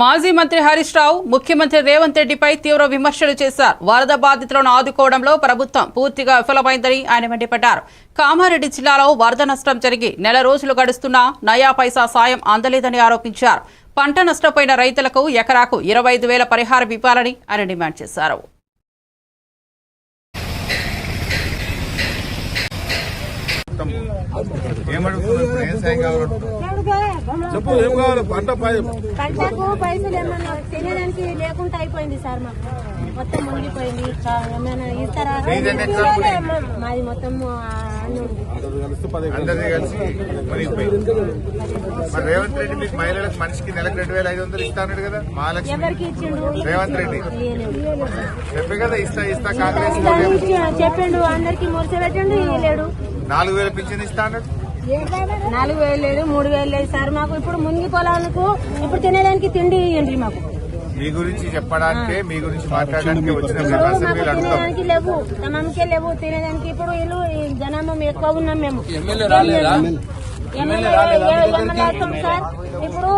మాజీ మంత్రి హరీష్ రావు ముఖ్యమంత్రి రేవంత్ రెడ్డిపై తీవ్ర విమర్శలు చేశారు. వరద బాధితులను ఆదుకోవడంలో ప్రభుత్వం పూర్తిగా విఫలమైందని ఆయన మండిపడ్డారు. కామారెడ్డి జిల్లాలో వరద నష్టం జరిగి నెల రోజులు గడుస్తున్నా నయా పైసా సాయం అందలేదని ఆరోపించారు. పంట నష్టపోయిన రైతులకు ఎకరాకు ఇరవై ఐదు వేల పరిహారం ఇవ్వాలని ఆయన డిమాండ్ చేశారు. ఏమడుగుతున్నారు? ఇప్పుడు ఏం సాయం కావాలి చెప్పు ఏం కావాలి? పంట పై- పంటకు పైసలు ఏమన్నా తినడానికి లేకుండా అయిపోయింది సార్ మాకు. మొత్తం మునిగిపోయింది. ఏమైనా ఇస్తారా? మాది మొత్తం. అందరినీ కలిసి మునిగిపోయింది. మరి రేవంత్ రెడ్డి మీకు మహిళలకు మనిషికి నెలకు రెండు వేల ఐదు వందలు ఇస్తా అన్నాడు కదా? మహాలక్ష్మి. ఎవరికి ఇచ్చిండు? రేవంత్ రెడ్డి. చెప్పే కదా ఇస్తా ఇస్తా కాంగ్రెస్ చెప్పిండు అందరికి మురిసి పెట్టండు ఇయ్యలేడు. నాలుగు వేల పింఛన్ ఇస్తా అన్నాడు నాలుగు వేలు లేదు మూడు వేలు లేదు సార్. మాకు ఇప్పుడు మునిగి పొలాలకు ఇప్పుడు తినేదానికి తిండి ఇవ్వండి మాకు. మీ గురించి చెప్పడానికే మీ గురించి మాట్లాడడానికి వచ్చిన తినేదానికి లేవు తమకే లేవు తినేదానికి ఇప్పుడు వీళ్ళు జనాభా ఎక్కువ ఉన్నాం మేము. ఇప్పుడు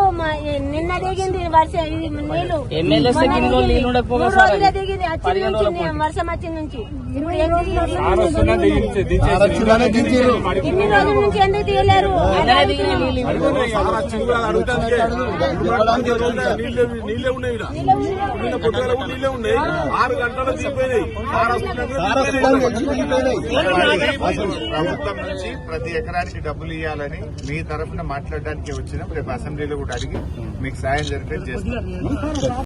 నిన్న దిగింది వర్ష ఇది నీళ్ళు రోజులు దిగింది. నుంచి వర్షం వచ్చింది నుంచి. ఇన్ని రోజుల నుంచి ఎందుకు తీయలేరు. నీళ్ళే ఉన్నాయి ఆరు గంటల ప్రభుత్వం నుంచి ప్రతి ఎకరానికి డబ్బులు ఇవ్వాలని మీ తరఫున మాట్లాడడానికి వచ్చినాం రేపు అసెంబ్లీలో కూడా అడిగి మీకు సాయం జరిపేది చేస్తాం.